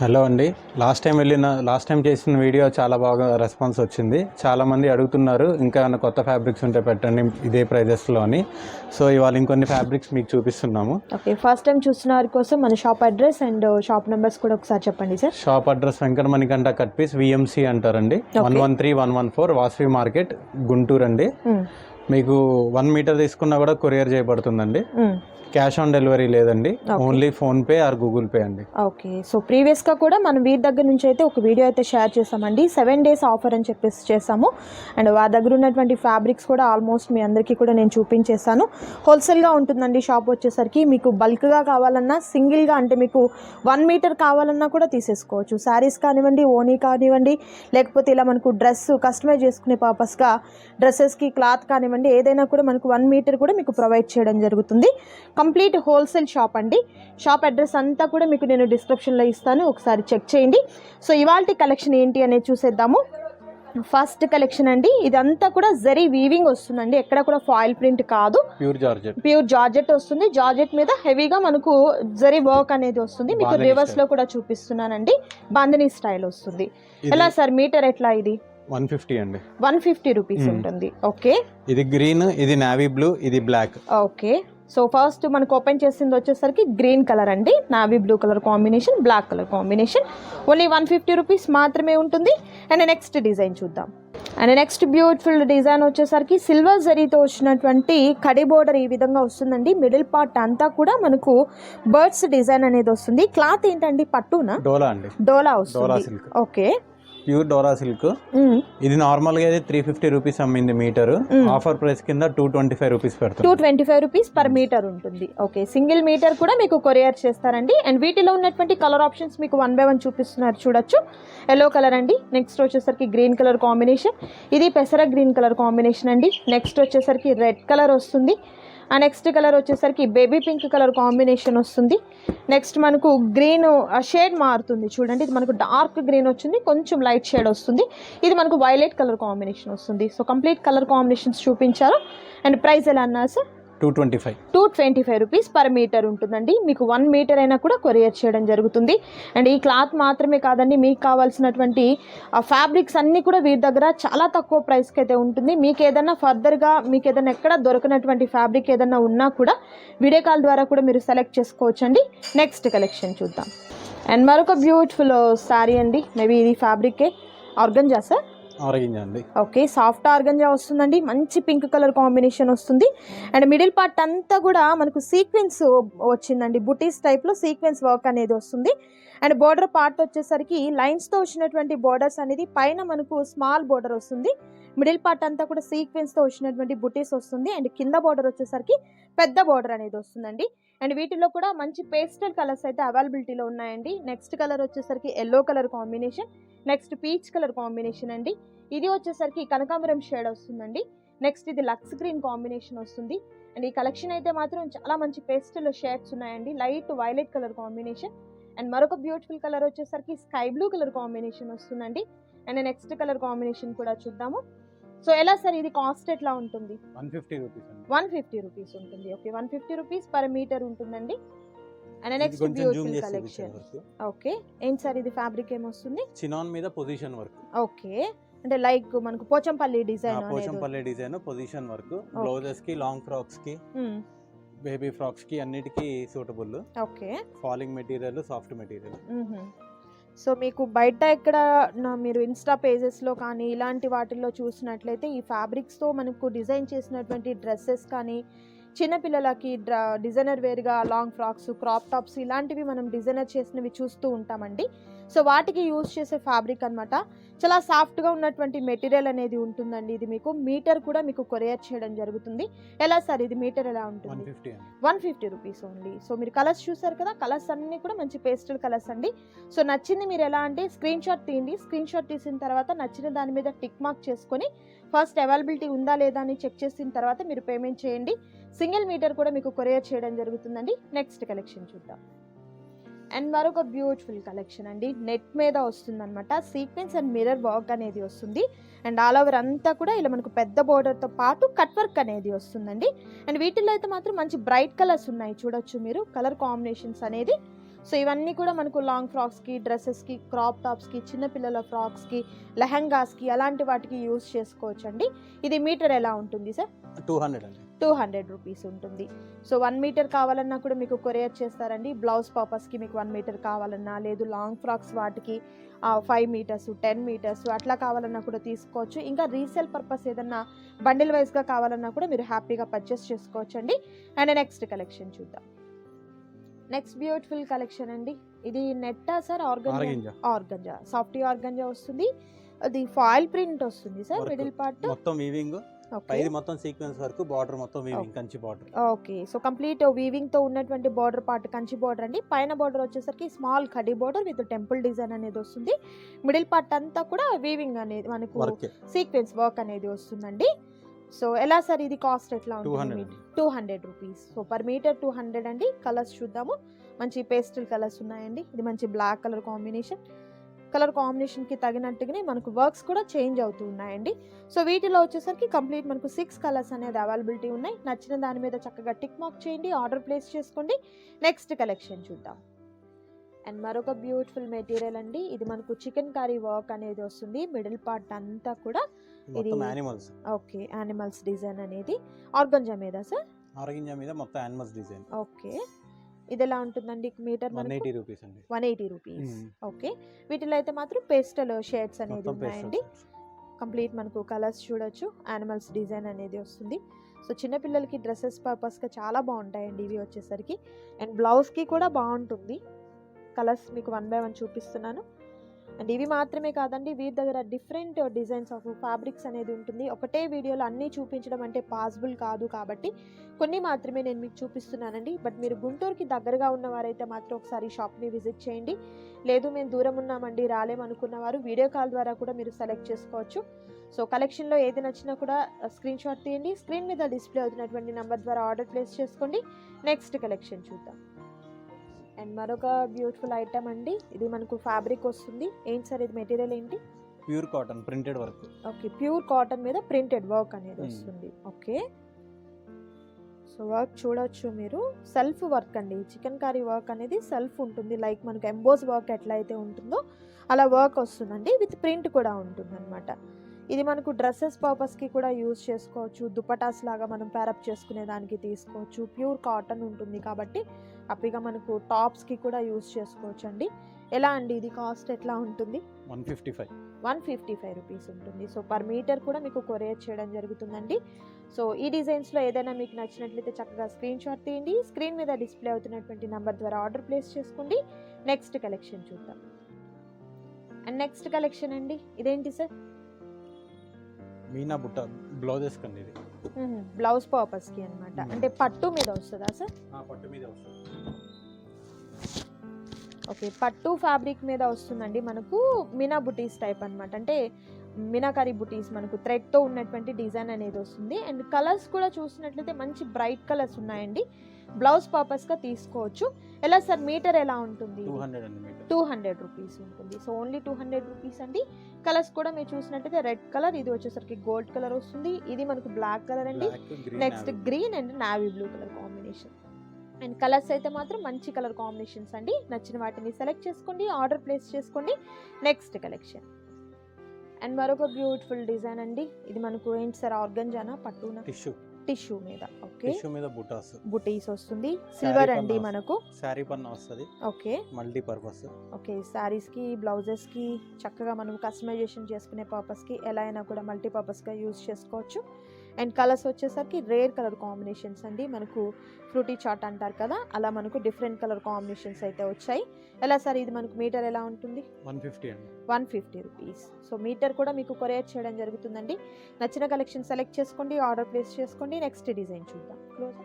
Hello అండి. Last time వెళ్ళిన last time చేసిన వీడియో చాలా బాగా రెస్పాన్స్ వచ్చింది. చాలా మంది అడుగుతున్నారు ఇంకా ఏమైనా కొత్త ఫ్యాబ్రిక్స్ ఉంటే పెట్టండి ఇదే ప్రైజెస్లో అని సో ఇవాళ ఇంకొన్ని ఫ్యాబ్రిక్స్ మీకు చూపిస్తున్నాము. ఓకే ఫస్ట్ టైం చూస్తున్న వారి కోసం మన shop address and shop numbers కూడా ఒకసారి చెప్పండి sir shop address Venkatamanikanta cut piece VMC అంటారండి. One one three one one four Vasavi market Guntur అండి మీకు వన్ మీటర్ తీసుకున్నా కూడా కొరియర్ చేయబడుతుందండి. క్యాష్ ఆన్ డెలివరీ లేదండి. Only PhonePe or Google Pay అండి. ఓకే. సో ప్రీవియస్గా కూడా మనం వీరి దగ్గర నుంచి అయితే ఒక వీడియో అయితే షేర్ చేసామండి. సెవెన్ డేస్ ఆఫర్ అని చెప్పేసి చేసాము. అండ్ వారి దగ్గర ఉన్నటువంటి ఫ్యాబ్రిక్స్ కూడా ఆల్మోస్ట్ మీ అందరికీ కూడా నేను చూపించేసాను హోల్సేల్గా ఉంటుందండి షాప్ వచ్చేసరికి. మీకు బల్క్గా కావాలన్నా సింగిల్గా అంటే మీకు వన్ మీటర్ కావాలన్నా కూడా తీసేసుకోవచ్చు. శారీస్ కానివ్వండి ఓనీ కానివ్వండి లేకపోతే ఇలా మనకు డ్రెస్ కస్టమైజ్ చేసుకునే పర్పస్గా డ్రెస్సెస్కి క్లాత్ కానివ్వండి ఏదైనా కూడా మనకు వన్ మీటర్ కూడా మీకు ప్రొవైడ్ చేయడం జరుగుతుంది. కంప్లీట్ హోల్సేల్ షాప్ అండి. షాప్ అడ్రస్ అంతా కూడా మీకు నేను డిస్క్రిప్షన్లో ఇస్తాను. ఒకసారి చెక్ చేయండి. సో ఇవాళ కలెక్షన్ ఏంటి అనేది చూసేద్దాము. ఫస్ట్ కలెక్షన్ అండి. ఇదంతా కూడా జరీ వీవింగ్ వస్తుందండి. ఎక్కడ కూడా ఫాయిల్ ప్రింట్ కాదు. Pure georgette. ప్యూర్ జార్జెట్ వస్తుంది. జార్జెట్ మీద హెవీగా మనకు జరీ వర్క్ అనేది వస్తుంది. మీకు రివర్స్లో కూడా చూపిస్తున్నానండి. బాందిని స్టైల్ వస్తుంది. ఎలా సార్? మీటర్ ఎట్లా ఇది? వన్ ఫిఫ్టీ అండి. One fifty rupees. ఉంటుంది. ఓకే. ఇది గ్రీన్ ఇది నావీ బ్లూ ఇది బ్లాక్. ఓకే. సో ఫస్ట్ మనకు ఓపెన్ చేసింది వచ్చేసరికి గ్రీన్ కలర్ అండి. Navy blue colour combination black colour combination only one fifty rupees మాత్రమే ఉంటుంది. అండ్ నెక్స్ట్ డిజైన్ చూద్దాం. అండ్ నెక్స్ట్ బ్యూటిఫుల్ డిజైన్ వచ్చేసరికి సిల్వర్ జరీతో వచ్చినటువంటి కడి బోర్డర్ ఈ విధంగా వస్తుందండి. మిడిల్ పార్ట్ అంతా కూడా మనకు బర్డ్స్ డిజైన్ అనేది వస్తుంది. క్లాత్ ఏంటండి? పట్టునా? డోలా అండి. డోలా వస్తుంది. ఓకే ప్యూర్ డోలా సిల్క్. ఇది నార్మల్గా అయితే త్రీ ఫిఫ్టీ రూపీస్ అమ్మింది మీటర్. ఆఫర్ ప్రైస్ కింద two twenty five rupees two పెడతాం twenty five rupees per metre ఉంటుంది. ఓకే సింగిల్ మీటర్ కూడా మీకు కొరియర్ చేస్తారండి. అండ్ వీటిలో ఉన్నటువంటి కలర్ ఆప్షన్స్ మీకు వన్ బై వన్ చూపిస్తున్నారు చూడొచ్చు. ఎల్లో కలర్ అండి. నెక్స్ట్ వచ్చేసరికి గ్రీన్ కలర్ కాంబినేషన్ ఇది పెసర గ్రీన్ కలర్ కాంబినేషన్ అండి. నెక్స్ట్ వచ్చేసరికి రెడ్ కలర్ వస్తుంది. నెక్స్ట్ కలర్ వచ్చేసరికి బేబీ పింక్ కలర్ కాంబినేషన్ వస్తుంది. నెక్స్ట్ మనకు గ్రీన్ షేడ్ మారుతుంది. చూడండి ఇది మనకు డార్క్ గ్రీన్ వచ్చింది కొంచెం లైట్ షేడ్ వస్తుంది. ఇది మనకు వైలెట్ కలర్ కాంబినేషన్ వస్తుంది. సో కంప్లీట్ కలర్ కాంబినేషన్స్ చూపించారు. అండ్ ప్రైస్ ఎలా అన్నారు sir two twenty five. Two twenty five rupees per metre ఉంటుందండి. మీకు వన్ మీటర్ అయినా కూడా కొరియర్ చేయడం జరుగుతుంది. అండ్ ఈ క్లాత్ మాత్రమే కాదండి మీకు కావాల్సినటువంటి ఫ్యాబ్రిక్స్ అన్నీ కూడా వీరి దగ్గర చాలా తక్కువ ప్రైస్కి అయితే ఉంటుంది. మీకు ఏదైనా ఫర్దర్గా మీకు ఏదైనా ఎక్కడ దొరకనటువంటి ఫ్యాబ్రిక్ ఏదైనా ఉన్నా కూడా వీడియో కాల్ ద్వారా కూడా మీరు సెలెక్ట్ చేసుకోవచ్చండి. నెక్స్ట్ కలెక్షన్ చూద్దాం. అండ్ మరొక బ్యూటిఫుల్ శారీ అండి. మేబీ ఇది ఫ్యాబ్రికే. Organza sir? అండి. ఓకే సాఫ్ట్ ఆర్గంజా వస్తుందండి. మంచి పింక్ కలర్ కాంబినేషన్ వస్తుంది. అండ్ మిడిల్ పార్ట్ అంతా కూడా మనకు సీక్వెన్స్ వచ్చిందండి. బుటీస్ టైప్లో సీక్వెన్స్ వర్క్ అనేది వస్తుంది. అండ్ బోర్డర్ పార్ట్ వచ్చేసరికి లైన్స్తో వచ్చినటువంటి బోర్డర్స్ అనేది పైన మనకు స్మాల్ బోర్డర్ వస్తుంది. మిడిల్ పార్ట్ అంతా కూడా సీక్వెన్స్తో వచ్చినటువంటి బుటీస్ వస్తుంది. అండ్ కింద బోర్డర్ వచ్చేసరికి పెద్ద బోర్డర్ అనేది వస్తుందండి. అండ్ వీటిలో కూడా మంచి పేస్టల్ కలర్స్ అయితే అవైలబిలిటీలో ఉన్నాయండి. నెక్స్ట్ కలర్ వచ్చేసరికి yellow colour combination next peach colour combination అండి. ఇది వచ్చేసరికి కనకాంబరం షేడ్ వస్తుందండి. నెక్స్ట్ ఇది లక్స్ గ్రీన్ కాంబినేషన్ వస్తుంది. అండ్ ఈ కలెక్షన్ అయితే మాత్రం చాలా మంచి పేస్టల్ షేడ్స్ ఉన్నాయండి. Light violet colour combination and మరొక బ్యూటిఫుల్ కలర్ వచ్చేసరికి స్కై బ్లూ కలర్ కాంబినేషన్ వస్తుందండి. అండ్ నెక్స్ట్ కలర్ కాంబినేషన్ కూడా చూద్దాము. సో ఎలా సార్ ఇది కాస్ట్ ఎట్లా ఉంటుంది? One fifty rupees one fifty rupees ఉంటుంది. Okay one fifty rupees per metre ఉంటుందండి. And next beautiful collection. Okay ఏంటి సార్ ఇది ఫ్యాబ్రిక్ ఏమొస్తుంది చినాన్ మీద పొజిషన్ వర్క్ ఓకే అంటే లైక్ మనకు Pochampally design Pochampally design position work బ్లౌజెస్కి long ఫ్రాక్స్కి. Baby ఫ్రాక్స్కి అన్నిటికీ suitable okay. Falling material soft material. So మీకు బయట ఎక్కడ మీరు ఇన్స్టా పేజెస్లో కానీ ఇలాంటి వాటిల్లో చూసినట్లయితే ఈ ఫ్యాబ్రిక్స్తో మనకు డిజైన్ చేసినటువంటి డ్రెస్సెస్ కానీ చిన్నపిల్లలకి డ్ర డిజైనర్ వేర్గా లాంగ్ ఫ్రాక్స్ క్రాప్ టాప్స్ ఇలాంటివి మనం డిజైనర్ చేసినవి చూస్తూ ఉంటామండి. సో వాటికి యూజ్ చేసే ఫ్యాబ్రిక్ అన్నమాట. చాలా సాఫ్ట్గా ఉన్నటువంటి మెటీరియల్ అనేది ఉంటుందండి. ఇది మీకు మీటర్ కూడా మీకు కొరియర్ చేయడం జరుగుతుంది. ఎలా సార్? ఇది మీటర్ ఎలా ఉంటుంది? One fifty rupees only. So మీరు కలర్స్ చూసారు కదా కలర్స్ అన్నీ కూడా మంచి పేస్టల్ కలర్స్ అండి. సో నచ్చింది మీరు ఎలా అంటే స్క్రీన్ షాట్ తీయండి. స్క్రీన్ షాట్ తీసిన తర్వాత నచ్చిన దాని మీద టిక్ మార్క్ చేసుకొని ఫస్ట్ అవైలబిలిటీ ఉందా లేదా అని చెక్ చేసిన తర్వాత మీరు పేమెంట్ చేయండి. సింగిల్ మీటర్ కూడా మీకు కొరియర్ చేయడం జరుగుతుందండి. నెక్స్ట్ కలెక్షన్ చూద్దాం. అండ్ మరొక బ్యూటిఫుల్ కలెక్షన్ అండి. నెట్ మీద వస్తుందన్నమాట. సీక్వెన్స్ అండ్ మిర్రర్ వర్క్ అనేది వస్తుంది. అండ్ ఆల్ ఓవర్ అంతా కూడా ఇలా మనకు పెద్ద బోర్డర్తో పాటు కట్ వర్క్ అనేది వస్తుందండి. అండ్ వీటిల్లో అయితే మాత్రం మంచి బ్రైట్ కలర్స్ ఉన్నాయి. చూడొచ్చు మీరు. కలర్ కాంబినేషన్స్ అనేది. సో ఇవన్నీ కూడా మనకు లాంగ్ ఫ్రాక్స్కి డ్రెస్సెస్కి క్రాప్ టాప్స్కి చిన్నపిల్లల ఫ్రాక్స్కి లెహంగాస్కి అలాంటి వాటికి యూస్ చేసుకోవచ్చు అండి ఇది మీటర్ ఎలా ఉంటుంది సార్ టూ హండ్రెడ్ అండి. టూ హండ్రెడ్ రూపీస్ ఉంటుంది. సో వన్ మీటర్ కావాలన్నా కూడా మీకు కొరియర్ చేస్తారండి. బ్లౌజ్ పర్పస్కి మీకు వన్ మీటర్ కావాలన్నా లేదు లాంగ్ ఫ్రాక్స్ వాటికి ఫైవ్ మీటర్స్ టెన్ మీటర్స్ అట్లా కావాలన్నా కూడా తీసుకోవచ్చు. ఇంకా రీసేల్ పర్పస్ ఏదన్నా బండిల్ వైజ్గా కావాలన్నా కూడా మీరు హ్యాపీగా పర్చేస్ చేసుకోవచ్చు అండి అండ్ నెక్స్ట్ కలెక్షన్ చూద్దాం. నెక్స్ట్ బ్యూటిఫుల్ కలెక్షన్ అండి. ఇది నెట్టా sir? Organza? Organza. Soft organza వస్తుంది. అది ఫాయిల్ ప్రింట్ వస్తుంది సార్. Middle part. మొత్తం వీవింగ్ పైది మొత్తం సీక్వెన్స్ వరకు బార్డర్ మొత్తం weaving Kanchi border. Okay. So complete వీవింగ్తో ఉన్నటువంటి బార్డర్ పార్ట్ కంచి బార్డర్ అండి. పైన బార్డర్ వచ్చేసరికి small kadhi border with temple design అనేది వస్తుంది. మిడిల్ పార్ట్ అంతా కూడా వీవింగ్ అనేది మనకు సీక్వెన్స్ వర్క్ అనేది వస్తుందండి. సో ఎలా సార్ ఇది కాస్ట్ ఎట్లా 200 ఉంటుంది two hundred rupees so per metre two hundred అండి. కలర్స్ చూద్దాము. మంచి పేస్టల్ కలర్స్ ఉన్నాయండి. ఇది మంచి బ్లాక్ కలర్ కాంబినేషన్ కలర్ కాంబినేషన్కి తగినట్టుగానే మనకు వర్క్స్ కూడా చేంజ్ అవుతూ ఉన్నాయండి. సో వీటిలో వచ్చేసరికి కంప్లీట్ మనకు సిక్స్ కలర్స్ అనేది అవైలబిలిటీ ఉన్నాయి. నచ్చిన దాని మీద చక్కగా టిక్ మార్క్ చేయండి ఆర్డర్ ప్లేస్ చేసుకోండి. నెక్స్ట్ కలెక్షన్ చూద్దాం. అండ్ మరొక బ్యూటిఫుల్ మెటీరియల్ అండి. ఇది మనకు చికెన్ కర్రీ వర్క్ అనేది వస్తుంది. మిడిల్ పార్ట్ అంతా కూడా ఇది- యానిమల్స్. ఓకే యానిమల్స్ డిజైన్ అనేది. ఆర్గంజా మీద సార్? ఆరగింజ మీద మొత్తం యానిమల్స్ డిజైన్. ఓకే. ఇది ఎలా ఉంటుందండి మీటర్ వన్ ఎయిటీ రూపీస్ అండి. One eighty rupees. ఓకే. వీటిలో అయితే మాత్రం పేస్టల్ షేడ్స్ అనేది ఉన్నాయండి. కంప్లీట్ మనకు కలర్స్ చూడొచ్చు. యానిమల్స్ డిజైన్ అనేది వస్తుంది. సో చిన్నపిల్లలకి డ్రెస్సెస్ పర్పస్గా చాలా బాగుంటాయండి ఇవి వచ్చేసరికి. అండ్ బ్లౌజ్కి కూడా బాగుంటుంది. కలర్స్ మీకు వన్ బై వన్ చూపిస్తున్నాను. అండ్ ఇవి మాత్రమే కాదండి వీరి దగ్గర డిఫరెంట్ డిజైన్స్ ఆఫ్ ఫ్యాబ్రిక్స్ అనేది ఉంటుంది. ఒకటే వీడియోలో అన్నీ చూపించడం అంటే పాసిబుల్ కాదు కాబట్టి కొన్ని మాత్రమే నేను మీకు చూపిస్తున్నానండి. బట్ మీరు గుంటూరుకి దగ్గరగా ఉన్నవారైతే మాత్రం ఒకసారి షాప్ని విజిట్ చేయండి. లేదు మేము దూరం ఉన్నామండి రాలేమనుకున్న వారు వీడియో కాల్ ద్వారా కూడా మీరు సెలెక్ట్ చేసుకోవచ్చు. సో కలెక్షన్లో ఏది నచ్చినా కూడా స్క్రీన్ షాట్ తీయండి. స్క్రీన్ మీద డిస్ప్లే అవుతున్నటువంటి నెంబర్ ద్వారా ఆర్డర్ ప్లేస్ చేసుకోండి. నెక్స్ట్ కలెక్షన్ చూద్దాం. అండ్ మరొక బ్యూటిఫుల్ ఐటమ్ అండి. ఇది మనకు ఫ్యాబ్రిక్ వస్తుంది. ఏంటి సార్ ఇది మెటీరియల్ ఏంటి? Pure cotton printed work okay pure cotton మీద ప్రింటెడ్ వర్క్ అనేది Hmm. వస్తుంది. ఓకే సో వర్క్ చూడొచ్చు మీరు. సెల్ఫ్ వర్క్ అండి. చికెన్ కర్రీ వర్క్ అనేది సెల్ఫ్ ఉంటుంది. లైక్ మనకు ఎంబోస్ వర్క్ ఎట్లా అయితే ఉంటుందో అలా వర్క్ వస్తుందండి. విత్ ప్రింట్ కూడా ఉంటుంది అనమాట ఇది మనకు డ్రెస్సెస్ పర్పస్కి కూడా యూజ్ చేసుకోవచ్చు. దుపటాస్ లాగా మనం ప్యారప్ చేసుకునే దానికి తీసుకోవచ్చు. ప్యూర్ కాటన్ ఉంటుంది కాబట్టి హ్యాపీగా మనకు టాప్స్కి కూడా యూజ్ చేసుకోవచ్చు అండి ఎలా అండి ఇది కాస్ట్ ఎట్లా ఉంటుంది? One fifty five. One fifty five rupees ఉంటుంది. సో పర్ మీటర్ కూడా మీకు కొరియర్ చేయడం జరుగుతుందండి. సో ఈ డిజైన్స్లో ఏదైనా మీకు నచ్చినట్లయితే చక్కగా స్క్రీన్ షాట్ తీయండి. స్క్రీన్ మీద డిస్ప్లే అవుతున్నటువంటి నెంబర్ ద్వారా ఆర్డర్ ప్లేస్ చేసుకోండి. నెక్స్ట్ కలెక్షన్ చూద్దాం. అండ్ నెక్స్ట్ కలెక్షన్ అండి. ఇదేంటి సార్? మీనా బుట్ట బ్లౌజెస్ కండి ఇది బ్లౌజ్ పర్పస్కి అనమాట Hmm. అంటే పట్టు మీద వస్తుందా సార్? ఆ, పట్టు మీద వస్తుంది. ఓకే పట్టు ఫ్యాబ్రిక్ మీద వస్తుందండి మనకు మినా బుటీస్ టైప్ అన్నమాట. అంటే మినాకరీ బుటీస్ మనకు థ్రెడ్తో ఉన్నటువంటి డిజైన్ అనేది వస్తుంది. అండ్ కలర్స్ కూడా చూసినట్లయితే మంచి బ్రైట్ కలర్స్ ఉన్నాయండి. బ్లౌజ్ పర్పస్గా తీసుకోవచ్చు. ఎలా సార్ మీటర్ ఎలా ఉంటుంది? టూ హండ్రెడ్ రూపీస్ ఉంటుంది. So only two hundred rupees అండి. కలర్స్ కూడా మీరు చూసినట్లయితే రెడ్ కలర్ ఇది వచ్చేసరికి గోల్డ్ కలర్ వస్తుంది. ఇది మనకు బ్లాక్ కలర్ అండి. Next green and navy blue colour combination. And colours అయితే మాత్రం మంచి కలర్ కాంబినేషన్స్ అండి. నచ్చిన వాటిని సెలెక్ట్ చేసుకోండి ఆర్డర్ ప్లేస్ చేసుకోండి. Next collection. అండ్ మరొక బ్యూటిఫుల్ డిజైన్ అండి. ఇది మనకు ఏంటి సార్? ఆర్గంజానా? పట్టున? టిష్యూ. టిష్యూ మీద ఓకే? టిష్యూ మీద బుటాస్. బుటీస్ వస్తుంది. సిల్వర్ అండి మనకు. శారీ పన్న వస్తుంది. ఓకే. Multi purpose. ఓకే శారీస్కి బ్లౌజెస్కి చక్కగా మనం కస్టమైజేషన్ చేసుకునే పర్పస్కి ఎలా అయినా కూడా మల్టీపర్పస్గా యూజ్ చేసుకోవచ్చు. అండ్ కలర్స్ వచ్చేసరికి రేర్ కలర్ కాంబినేషన్స్ అండి. మనకు ఫ్రూటీ చాట్ అంటారు కదా అలా మనకు డిఫరెంట్ కలర్ కాంబినేషన్స్ అయితే వచ్చాయి. ఎలా సార్ ఇది మనకు మీటర్ ఎలా ఉంటుంది? వన్ ఫిఫ్టీ అండి. One fifty rupees. So metre కూడా మీకు కొరియర్ చేయడం జరుగుతుందండి. నచ్చిన కలెక్షన్ సెలెక్ట్ చేసుకోండి ఆర్డర్ ప్లేస్ చేసుకోండి. నెక్స్ట్ డిజైన్ చూద్దాం. క్లోజ్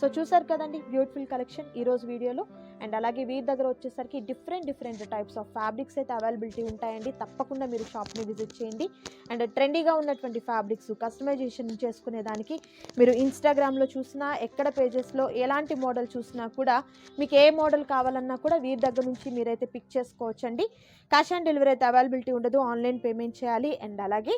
సో చూసారు కదండి బ్యూటిఫుల్ కలెక్షన్ ఈరోజు వీడియోలో. అండ్ అలాగే వీరి దగ్గర వచ్చేసరికి different different types of fabrics అయితే అవైలబిలిటీ ఉంటాయండి. తప్పకుండా మీరు షాప్ని విజిట్ చేయండి. అండ్ ట్రెండీగా ఉన్నటువంటి ఫ్యాబ్రిక్స్ కస్టమైజేషన్ చేసుకునే దానికి మీరు ఇన్స్టాగ్రామ్లో చూసినా ఎక్కడ పేజెస్లో ఎలాంటి మోడల్ చూసినా కూడా మీకు ఏ మోడల్ కావాలన్నా కూడా వీరి దగ్గర నుంచి మీరైతే పిక్ చేసుకోవచ్చండి. క్యాష్ ఆన్ డెలివరీ అయితే అవైలబిలిటీ ఉండదు. ఆన్లైన్ పేమెంట్ చేయాలి. అండ్ అలాగే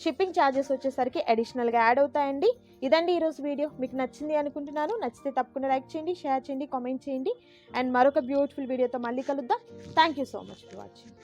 షిప్పింగ్ ఛార్జెస్ వచ్చేసరికి అడిషనల్గా యాడ్ అవుతాయండి. ఇదండి ఈరోజు వీడియో. మీకు నచ్చింది అనుకుంటున్నాను. నచ్చితే తప్పకుండా లైక్ చేయండి షేర్ చేయండి కామెంట్ చేయండి. అండ్ మరొక బ్యూటిఫుల్ వీడియోతో మళ్ళీ కలుద్దాం. Thank you so much for watching.